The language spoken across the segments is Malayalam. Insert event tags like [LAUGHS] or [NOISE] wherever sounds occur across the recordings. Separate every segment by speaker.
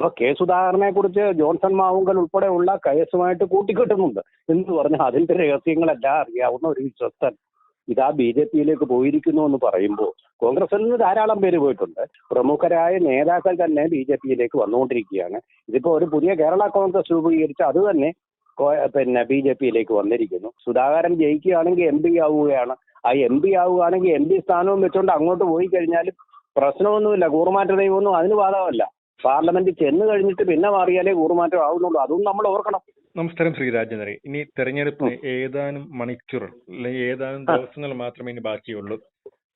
Speaker 1: അപ്പൊ കെ സുധാകരനെ കുറിച്ച് ജോൺസൺ മാവുങ്കൽ ഉൾപ്പെടെയുള്ള കേസുമായിട്ട് കൂട്ടിക്കെട്ടുന്നുണ്ട്. എന്ന് പറഞ്ഞാൽ അതിന്റെ രഹസ്യങ്ങളെല്ലാം അറിയാവുന്ന ഒരു വിശ്വസ്തൻ ഇതാ ബി ജെ പിയിലേക്ക് പോയിരിക്കുന്നു എന്ന് പറയുമ്പോൾ കോൺഗ്രസിൽ നിന്ന് ധാരാളം പേര് പോയിട്ടുണ്ട്. പ്രമുഖരായ നേതാക്കൾ തന്നെ ബി ജെ പിയിലേക്ക് വന്നുകൊണ്ടിരിക്കുകയാണ്. ഇതിപ്പോ ഒരു പുതിയ കേരള കോൺഗ്രസ് രൂപീകരിച്ച് അത് തന്നെ പിന്നെ ബി ജെ പിയിലേക്ക് വന്നിരിക്കുന്നു. സുധാകരൻ ജയിക്കുകയാണെങ്കിൽ എം പി ആവുകയാണ്. ആ എം പി ആവുകയാണെങ്കിൽ എം പി സ്ഥാനവും വെച്ചുകൊണ്ട് അങ്ങോട്ട് പോയി കഴിഞ്ഞാലും പ്രശ്നമൊന്നുമില്ല. കൂറുമാറ്റ ദൈവമൊന്നും അതിന് ബാധകമല്ല. പാർലമെന്റിൽ ചെന്ന് കഴിഞ്ഞിട്ട് പിന്നെ മാറിയാലേ കൂറുമാറ്റം ആവുന്നുള്ളൂ. അതും നമ്മൾ ഓർക്കണം.
Speaker 2: നമസ്കാരം ശ്രീ രാജേന്ദ്രൻ. ഇനി തെരഞ്ഞെടുപ്പിന് ഏതാനും മണിക്കൂറുകൾ അല്ലെങ്കിൽ ഏതാനും ദിവസങ്ങൾ മാത്രമേ ഇനി ബാക്കിയുള്ളൂ.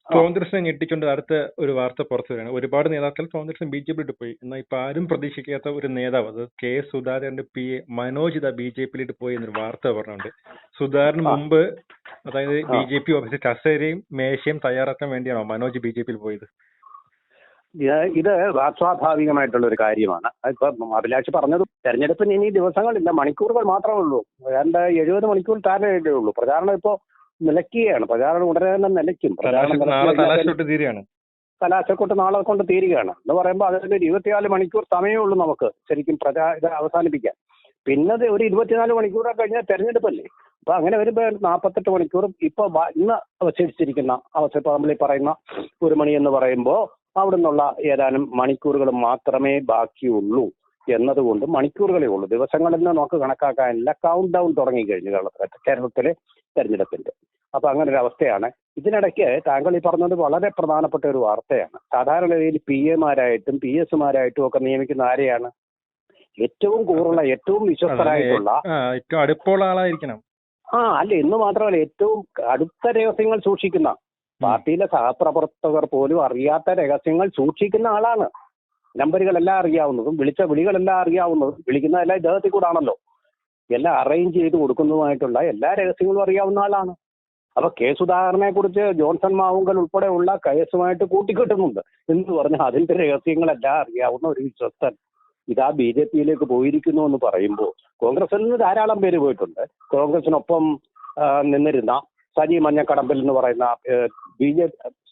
Speaker 2: കോൺഗ്രസിനെ ഞെട്ടിക്കൊണ്ട് അടുത്ത ഒരു വാർത്ത പുറത്തു വരികയാണ്. ഒരുപാട് നേതാക്കൾ കോൺഗ്രസിന് ബി ജെ പിയിലിട്ട് പോയി. എന്നാൽ ഇപ്പൊ ആരും പ്രതീക്ഷിക്കാത്ത ഒരു നേതാവ് അത് കെ സുധാകരന്റെ പി എ മനോജ് ഇതാ ബി ജെ പിയിലിട്ട് പോയി എന്നൊരു വാർത്ത പറഞ്ഞുണ്ട് സുധാകരന് മുമ്പ് അതായത് ബി ജെ പി ഓഫീസിൽ കസേരയും മേശയും തയ്യാറാക്കാൻ വേണ്ടിയാണോ മനോജ് ബി ജെ പിയിൽ പോയത്?
Speaker 1: ഇത് സ്വാഭാവികമായിട്ടുള്ള ഒരു കാര്യമാണ്. ഇപ്പൊ അഭിലാഷ് പറഞ്ഞത് തെരഞ്ഞെടുപ്പിന് ഇനി ദിവസങ്ങളില്ല മണിക്കൂറുകൾ മാത്രമേ ഉള്ളൂ. ഏതാണ്ട് എഴുപത് മണിക്കൂർ താഴെ ഉള്ളൂ. പ്രചാരണം ഇപ്പോ നിലയ്ക്കുകയാണ്. പ്രചാരണം ഉടനെ തന്നെ നിലയ്ക്കും. പ്രചാരണം കലാശക്കൊട്ട് നാളെ കൊണ്ട് തീരുകയാണ്. എന്ന് പറയുമ്പോൾ അതിന് ഒരു ഇരുപത്തിനാല് മണിക്കൂർ സമയമേ ഉള്ളൂ നമുക്ക് ശരിക്കും പ്രചാ ഇത് അവസാനിപ്പിക്കാൻ. പിന്നെ ഒരു ഇരുപത്തിനാല് മണിക്കൂറൊക്കെ കഴിഞ്ഞാൽ തെരഞ്ഞെടുപ്പല്ലേ? അപ്പൊ അങ്ങനെ വരുമ്പോൾ നാൽപ്പത്തെട്ട് മണിക്കൂറും ഇപ്പൊ ഇന്ന് അവശേഷിച്ചിരിക്കുന്ന ഈ പറയുന്ന ഒരു മണി എന്ന് പറയുമ്പോൾ അവിടെ നിന്നുള്ള ഏതാനും മണിക്കൂറുകൾ മാത്രമേ ബാക്കിയുള്ളൂ എന്നതുകൊണ്ട് മണിക്കൂറുകളേ ഉള്ളൂ. ദിവസങ്ങളിൽ നിന്ന് നമുക്ക് കണക്കാക്കാനില്ല. കൗണ്ട് ഡൗൺ തുടങ്ങിക്കഴിഞ്ഞു കേരളത്തിലെ കേരളത്തിലെ തെരഞ്ഞെടുപ്പിന്റെ അപ്പൊ അങ്ങനെ ഒരു അവസ്ഥയാണ്. ഇതിനിടയ്ക്ക് താങ്കൾ ഈ പറഞ്ഞത് വളരെ പ്രധാനപ്പെട്ട ഒരു വാർത്തയാണ്. സാധാരണ സാധാരണഗതിയിൽ പി എമാരായിട്ടും പി എസുമാരായിട്ടും ഒക്കെ നിയമിക്കുന്ന ആരെയാണ്? ഏറ്റവും കൂറുള്ള ഏറ്റവും വിശ്വസ്തരായിട്ടുള്ള
Speaker 2: ഏറ്റവും അടുപ്പമുള്ള ആളായിരിക്കണം.
Speaker 1: ആ അല്ല ഇന്ന് മാത്രമല്ല ഏറ്റവും അടുത്ത രഹസ്യങ്ങൾ സൂക്ഷിക്കുന്ന പാർട്ടിയിലെ സഹപ്രവർത്തകർ പോലും അറിയാത്ത രഹസ്യങ്ങൾ സൂക്ഷിക്കുന്ന ആളാണ്. നമ്പറുകളെല്ലാം അറിയാവുന്നതും വിളിച്ച വിളികളെല്ലാം അറിയാവുന്നതും വിളിക്കുന്നതെല്ലാം ഇദ്ദേഹത്തിൽ കൂടാണല്ലോ. എല്ലാം അറേഞ്ച് ചെയ്ത് കൊടുക്കുന്നതുമായിട്ടുള്ള എല്ലാ രഹസ്യങ്ങളും അറിയാവുന്ന ആളാണ്. അപ്പൊ കേസ് സുധാകരനെ കുറിച്ച് ജോൺസൺ മാവുങ്കൽ ഉൾപ്പെടെയുള്ള കേസുമായിട്ട് കൂട്ടിക്കെട്ടുന്നുണ്ട്. എന്ന് പറഞ്ഞാൽ അതിന്റെ രഹസ്യങ്ങളെല്ലാം അറിയാവുന്ന ഒരു വിശ്വസ്തൻ ഇതാ ബി ജെ പിയിലേക്ക് പോയിരിക്കുന്നു എന്ന് പറയുമ്പോൾ കോൺഗ്രസിൽ നിന്ന് ധാരാളം പേര് പോയിട്ടുണ്ട്. കോൺഗ്രസിനൊപ്പം നിന്നിരുന്ന സജി മഞ്ഞക്കടമ്പിൽ എന്ന് പറയുന്ന B J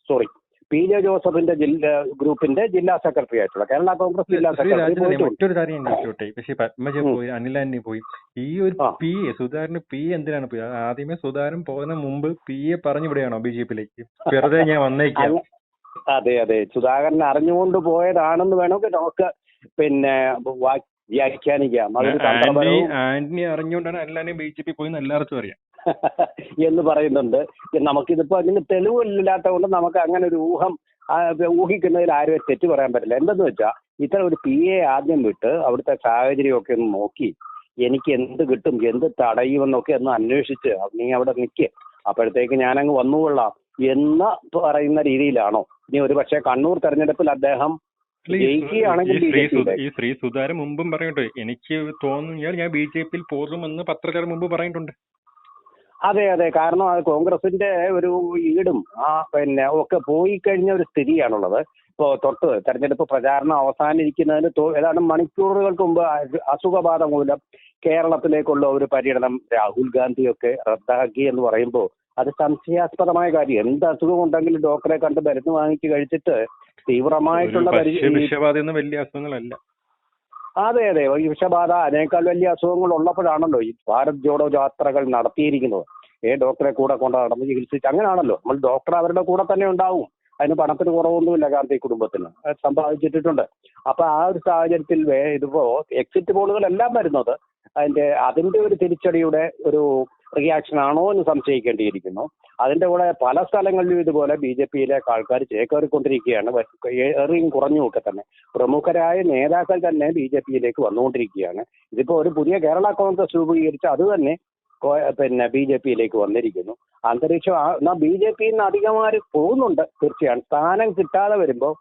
Speaker 1: sorry P J ജോസഫിന്റെ ജില്ല ഗ്രൂപ്പിന്റെ ജില്ലാ സെക്രട്ടറി ആയിട്ടുള്ള കേരള കോൺഗ്രസ് ജില്ലാ സെക്രട്ടറി
Speaker 2: മറ്റൊരു കാര്യം ചോട്ടെ പക്ഷെ പത്മജ പോയി അനിൽ ആന്റണി പോയി. ഈ ഒരു പി എ സുധാകരന് പി എന്തിനാണ് പോയി? ആദ്യമേ സുധാകരൻ പോകുന്ന മുമ്പ് പി എ പറഞ്ഞു വിടുകയാണോ ബി ജെ പിയിലേക്ക്? വെറുതെ ഞാൻ വന്നേക്കാം.
Speaker 1: അതെ അതെ സുധാകരൻ അറിഞ്ഞുകൊണ്ട് പോയതാണെന്ന് വേണമെങ്കിൽ നമുക്ക് പിന്നെ വ്യാഖ്യാനിക്കാം.
Speaker 2: ആന്റണി അറിഞ്ഞുകൊണ്ടാണ് എല്ലാവരും ബി ജെ പി പോയി എല്ലാവർക്കും അറിയാം.
Speaker 1: എന്ന് പറയുന്നുണ്ട്. നമുക്കിതിപ്പോ അതിന് തെളിവില്ലാത്ത കൊണ്ട് നമുക്ക് അങ്ങനെ ഒരു ഊഹം ഊഹിക്കുന്നതിൽ ആരും തെറ്റ് പറയാൻ പറ്റില്ല. എന്തെന്ന് വെച്ചാൽ ഇത്തരം ഒരു പി എ ആദ്യം വിട്ട് അവിടുത്തെ സാഹചര്യമൊക്കെ ഒന്ന് നോക്കി. എനിക്ക് എന്ത് കിട്ടും എന്ത് തടയുമെന്നൊക്കെ ഒന്ന് അന്വേഷിച്ച് നീ അവിടെ നിൽക്ക് അപ്പോഴത്തേക്ക് ഞാനങ്ങ് വന്നുകൊള്ളാം എന്ന് പറയുന്ന രീതിയിലാണോ? ഇനി ഒരു പക്ഷേ കണ്ണൂർ തെരഞ്ഞെടുപ്പിൽ അദ്ദേഹം
Speaker 2: ഈ ശ്രീ
Speaker 1: BJP യുടെ.
Speaker 2: സു- ഈ ശ്രീ സുധാകരൻ മുമ്പും പറയട്ടെ എനിക്ക് തോന്നുന്നു ഞാൻ ബി ജെ പിയിൽ പോകുമെന്ന് പത്രക്കാരൻ മുമ്പ് പറഞ്ഞിട്ടുണ്ട്.
Speaker 1: അതെ അതെ. കാരണം അത് കോൺഗ്രസിന്റെ ഒരു ഈടും ആ പിന്നെ ഒക്കെ പോയി കഴിഞ്ഞ ഒരു സ്ഥിതിയാണുള്ളത്. ഇപ്പോ തൊട്ട് തെരഞ്ഞെടുപ്പ് പ്രചാരണം അവസാനിരിക്കുന്നതിന് തൊ- ഏതാണ്ട് മണിക്കൂറുകൾക്ക് മുമ്പ് അസുഖബാധ മൂലം കേരളത്തിലേക്കുള്ള ഒരു പര്യടനം രാഹുൽ ഗാന്ധിയൊക്കെ റദ്ദാക്കി എന്ന് പറയുമ്പോൾ അത് സംശയാസ്പദമായ കാര്യം. എന്ത് അസുഖം ഉണ്ടെങ്കിലും ഡോക്ടറെ കണ്ട് മരുന്ന് വാങ്ങിച്ച് കഴിച്ചിട്ട് തീവ്രമായിട്ടുള്ള
Speaker 2: വലിയ അസുഖങ്ങളല്ല.
Speaker 1: അതെ അതെ. വിഷബാധ അതിനേക്കാൾ വലിയ അസുഖങ്ങൾ ഉള്ളപ്പോഴാണല്ലോ ഈ ഭാരത് ജോഡോ യാത്രകൾ നടത്തിയിരിക്കുന്നത്. ഏ ഡോക്ടറെ കൂടെ കൊണ്ട് നടന്ന് ചികിത്സിച്ച് അങ്ങനെയാണല്ലോ നമ്മൾ ഡോക്ടർ അവരുടെ കൂടെ തന്നെ ഉണ്ടാവും. അതിന് പണത്തിന് കുറവൊന്നുമില്ല ഗാന്ധി കുടുംബത്തിന്. സമ്പാദിച്ചിട്ടുണ്ട്. അപ്പൊ ആ ഒരു സാഹചര്യത്തിൽ ഇതിപ്പോ എക്സിറ്റ് പോളുകളെല്ലാം വരുന്നത് അതിന്റെ അതിന്റെ ഒരു തിരിച്ചടിയുടെ ഒരു റിയാക്ഷൻ ആണോ എന്ന് സംശയിക്കേണ്ടിയിരിക്കുന്നു. അതിന്റെ കൂടെ പല സ്ഥലങ്ങളിലും ഇതുപോലെ ബി ജെ പിയിലേക്ക് ആൾക്കാർ ചേക്കേറിക്കൊണ്ടിരിക്കുകയാണ്. ഏറിയും കുറഞ്ഞുമൊക്കെ തന്നെ. പ്രമുഖരായ നേതാക്കൾ തന്നെ ബി ജെ പിയിലേക്ക് വന്നുകൊണ്ടിരിക്കുകയാണ്. ഇതിപ്പോ ഒരു പുതിയ കേരള കോൺഗ്രസ് രൂപീകരിച്ച് അത് തന്നെ പിന്നെ ബി ജെ പിയിലേക്ക് വന്നിരിക്കുന്നു. അന്തരീക്ഷം എന്നാ ബി ജെ പിയിൽ നിന്ന് അധികമാര് പോകുന്നുണ്ട് തീർച്ചയാണ് സ്ഥാനം കിട്ടാതെ വരുമ്പോൾ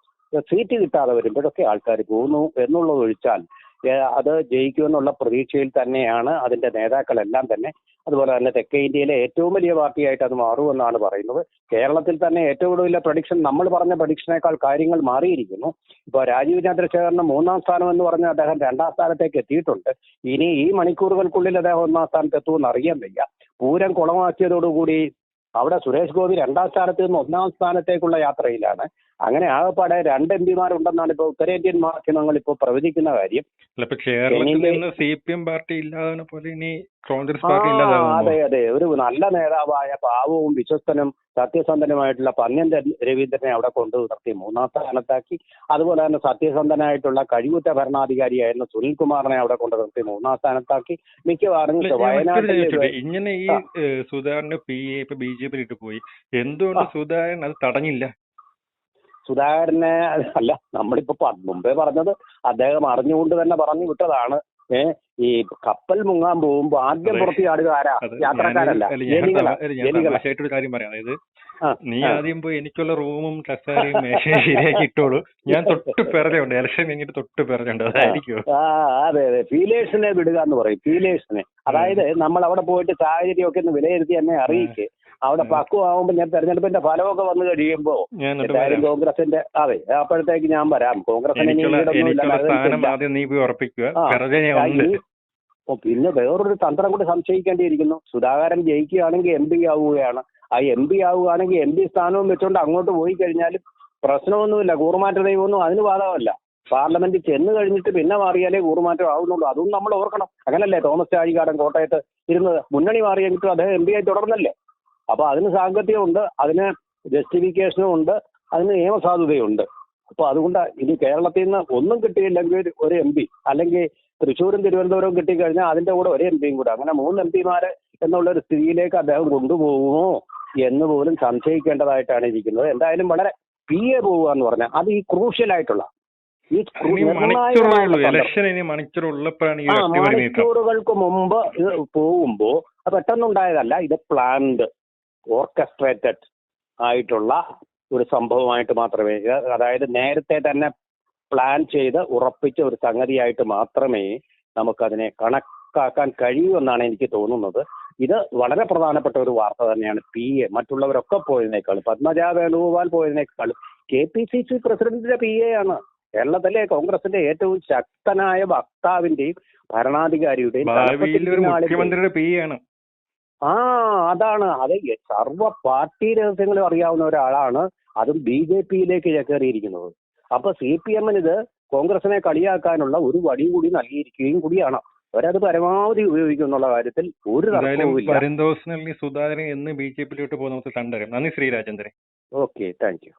Speaker 1: സീറ്റ് കിട്ടാതെ വരുമ്പോഴൊക്കെ ആൾക്കാർ പോകുന്നു എന്നുള്ളത് ഒഴിച്ചാൽ അത് ജയിക്കുമെന്നുള്ള പ്രതീക്ഷയിൽ തന്നെയാണ് അതിന്റെ നേതാക്കളെല്ലാം തന്നെ. അതുപോലെ തന്നെ തെക്കേ ഇന്ത്യയിലെ ഏറ്റവും വലിയ പാർട്ടിയായിട്ട് അത് മാറുമെന്നാണ് പറയുന്നത്. കേരളത്തിൽ തന്നെ ഏറ്റവും കൂടുതൽ പ്രഡിക്ഷൻ നമ്മൾ പറഞ്ഞ പ്രഡിക്ഷനേക്കാൾ കാര്യങ്ങൾ മാറിയിരിക്കുന്നു. ഇപ്പോൾ രാജീവ് ചന്ദ്രശേഖരന് മൂന്നാം സ്ഥാനം എന്ന് പറഞ്ഞ അദ്ദേഹം രണ്ടാം സ്ഥാനത്തേക്ക് എത്തിയിട്ടുണ്ട്. ഇനി ഈ മണിക്കൂറുകൾക്കുള്ളിൽ അദ്ദേഹം ഒന്നാം സ്ഥാനത്ത് എത്തുമെന്ന് അറിയാൻ വയ്യ. പൂരം കുളമാക്കിയതോടുകൂടി അവിടെ സുരേഷ് ഗോപി രണ്ടാം സ്ഥാനത്ത് നിന്ന് ഒന്നാം സ്ഥാനത്തേക്കുള്ള യാത്രയിലാണ്. അങ്ങനെ ആകെപ്പാടെ രണ്ട് എം പിമാരുണ്ടെന്നാണ് ഇപ്പോൾ ഉത്തരേന്ത്യൻ മാധ്യമങ്ങൾ ഇപ്പോൾ പ്രവചിക്കുന്ന കാര്യം.
Speaker 2: സി പി എം പാർട്ടി ഇല്ലാതെ പോലെ ഇനി കോൺഗ്രസ് പാർട്ടി
Speaker 1: അതെ അതെ. ഒരു നല്ല നേതാവായ പാവവും വിശ്വസ്തനും സത്യസന്ധനുമായിട്ടുള്ള പന്ന്യൻ രവീന്ദ്രനെ അവിടെ കൊണ്ടു നിർത്തി മൂന്നാം സ്ഥാനത്താക്കി. അതുപോലെ തന്നെ സത്യസന്ധനായിട്ടുള്ള കഴിവുറ്റ ഭരണാധികാരിയായിരുന്ന സുനിൽകുമാറിനെ അവിടെ കൊണ്ടു നിർത്തി മൂന്നാം സ്ഥാനത്താക്കി. മിക്കവാറും വയനാട്ടിൽ
Speaker 2: ഇങ്ങനെ ഈ സുധാകരന് സുധാകരന്റെ പി എ ഇപ്പൊ ബി ജെ പി ഇട്ട് പോയി. എന്തുകൊണ്ട്. സുധാകരൻ അത് തടഞ്ഞില്ല?
Speaker 1: സുധാകരനെ [LAUGHS] അല്ല നമ്മളിപ്പോ മുമ്പേ പറഞ്ഞത് അദ്ദേഹം അറിഞ്ഞുകൊണ്ട് തന്നെ പറഞ്ഞു വിട്ടതാണ്. ഏ ഈ കപ്പൽ മുങ്ങാൻ പോകുമ്പോ ആദ്യം. പുറത്ത് ചാടുക ആരാ? യാത്രക്കാരല്ല.
Speaker 2: തമാശയായിട്ടൊരു കാര്യം പറയാം. അതായത് നീ ആദ്യം പോയി എനിക്കുള്ള റൂമും കസാരയും മേശയും [LAUGHS] ശരിയാക്കി ഇട്ടോളൂ. ഞാൻ തൊട്ട് പിറകുണ്ട് ഇലക്ഷൻ കഴിഞ്ഞിട്ട് തൊട്ട് പിറകുണ്ട് അതായിരിക്കും.
Speaker 1: ആ അതെ അതെ. ഫീലേഴ്സിനെ വിടുക എന്ന് പറയും. ഫീലേഴ്സിനെ അതായത് നമ്മൾ അവിടെ പോയിട്ട് സാഹചര്യമൊക്കെ ഒന്ന് വിലയിരുത്തി എന്നെ അറിയിക്ക്. അവിടെ പക്വമാകുമ്പോൾ ഞാൻ തെരഞ്ഞെടുപ്പിന്റെ ഫലമൊക്കെ വന്നു
Speaker 2: കഴിയുമ്പോൾ
Speaker 1: എന്തായാലും കോൺഗ്രസിന്റെ അതെ അപ്പോഴത്തേക്ക് ഞാൻ വരാം. കോൺഗ്രസിന് പിന്നെ വേറൊരു തന്ത്രം കൂടി സംശയിക്കേണ്ടിയിരിക്കുന്നു. സുധാകരൻ ജയിക്കുകയാണെങ്കിൽ എം പി ആവുകയാണ്. ആ എം പി ആവുകയാണെങ്കിൽ എം പി സ്ഥാനവും വെച്ചുകൊണ്ട് അങ്ങോട്ട് പോയി കഴിഞ്ഞാൽ പ്രശ്നമൊന്നുമില്ല കൂറുമാറ്റ ദൈവമൊന്നും അതിന് ബാധകമല്ല. പാർലമെന്റിൽ ചെന്ന് കഴിഞ്ഞിട്ട് പിന്നെ മാറിയാലേ കൂറുമാറ്റം ആവുന്നുള്ളൂ. അതും നമ്മൾ ഓർക്കണം. അങ്ങനല്ലേ തോമസ് ചാഴികാടൻ കോട്ടയത്ത് ഇരുന്നത്? മുന്നണി മാറിയെങ്കിലും അദ്ദേഹം എം പി ആയി തുടർന്നല്ലേ? അപ്പൊ അതിന് സാങ്കത്യമുണ്ട് അതിന് ജസ്റ്റിഫിക്കേഷനും ഉണ്ട് അതിന് നിയമസാധുതയുണ്ട്. അപ്പൊ അതുകൊണ്ട് ഇനി കേരളത്തിൽ നിന്ന് ഒന്നും കിട്ടിയില്ലെങ്കിൽ ഒരു എം പി അല്ലെങ്കിൽ തൃശ്ശൂരും തിരുവനന്തപുരവും കിട്ടിക്കഴിഞ്ഞാൽ അതിന്റെ കൂടെ ഒരു എം പിയും കൂടെ. അങ്ങനെ മൂന്ന് എം പിമാര് എന്നുള്ള ഒരു സ്ഥിതിയിലേക്ക് അദ്ദേഹം കൊണ്ടുപോകുമോ എന്ന് പോലും സംശയിക്കേണ്ടതായിട്ടാണ് ഇരിക്കുന്നത്. എന്തായാലും വളരെ പിയെ എ പോവുക എന്ന് പറഞ്ഞാൽ അത് ഈ ക്രൂഷ്യൽ ആയിട്ടുള്ള ഈ മണിക്കൂറുകൾക്ക് മുമ്പ് ഇത് പോകുമ്പോ അത് പെട്ടെന്നുണ്ടായതല്ല ഇത് പ്ലാൻഡ് ഓർക്കസ്ട്രേറ്റഡ് ആയിട്ടുള്ള ഒരു സംഭവമായിട്ട് മാത്രമേ അതായത് നേരത്തെ തന്നെ പ്ലാൻ ചെയ്ത് ഉറപ്പിച്ച ഒരു സംഗതിയായിട്ട് മാത്രമേ നമുക്കതിനെ കണക്കാക്കാൻ കഴിയൂ എന്നാണ് എനിക്ക് തോന്നുന്നത്. ഇത് വളരെ പ്രധാനപ്പെട്ട ഒരു വാർത്ത തന്നെയാണ്. പി എ മറ്റുള്ളവരൊക്കെ പോയതിനേക്കാളും പത്മജ വേണുഗോപാൽ പോയതിനേക്കാളും കെ പി സി സി പ്രസിഡന്റിന്റെ പി എ ആണ്. കേരളത്തിലെ കോൺഗ്രസിന്റെ ഏറ്റവും ശക്തനായ വക്താവിന്റെയും ഭരണാധികാരിയുടെയും
Speaker 2: മുഖ്യമന്ത്രിയുടെ പി ആണ്.
Speaker 1: ആ അതാണ്. അത് സർവ സർവ പാർട്ടി രഹസ്യങ്ങളും അറിയാവുന്ന ഒരാളാണ് അതും ബി ജെ പിയിലേക്ക് കയറിയിരിക്കുന്നത്. അപ്പൊ സി പി എമ്മിന് ഇത് കോൺഗ്രസിനെ കളിയാക്കാനുള്ള ഒരു വടി കൂടി നൽകിയിരിക്കുകയും കൂടിയാണ്. അവരത് പരമാവധി ഉപയോഗിക്കും എന്നുള്ള കാര്യത്തിൽ ഒരു തർക്കവുമില്ല.
Speaker 2: സുധാകരൻ എന്ന് ബി ജെ പിയിലോട്ട് പോകുന്ന നമുക്ക് കണ്ടറിയാം. നന്ദി Shri Rajendran.
Speaker 1: Okay thank you.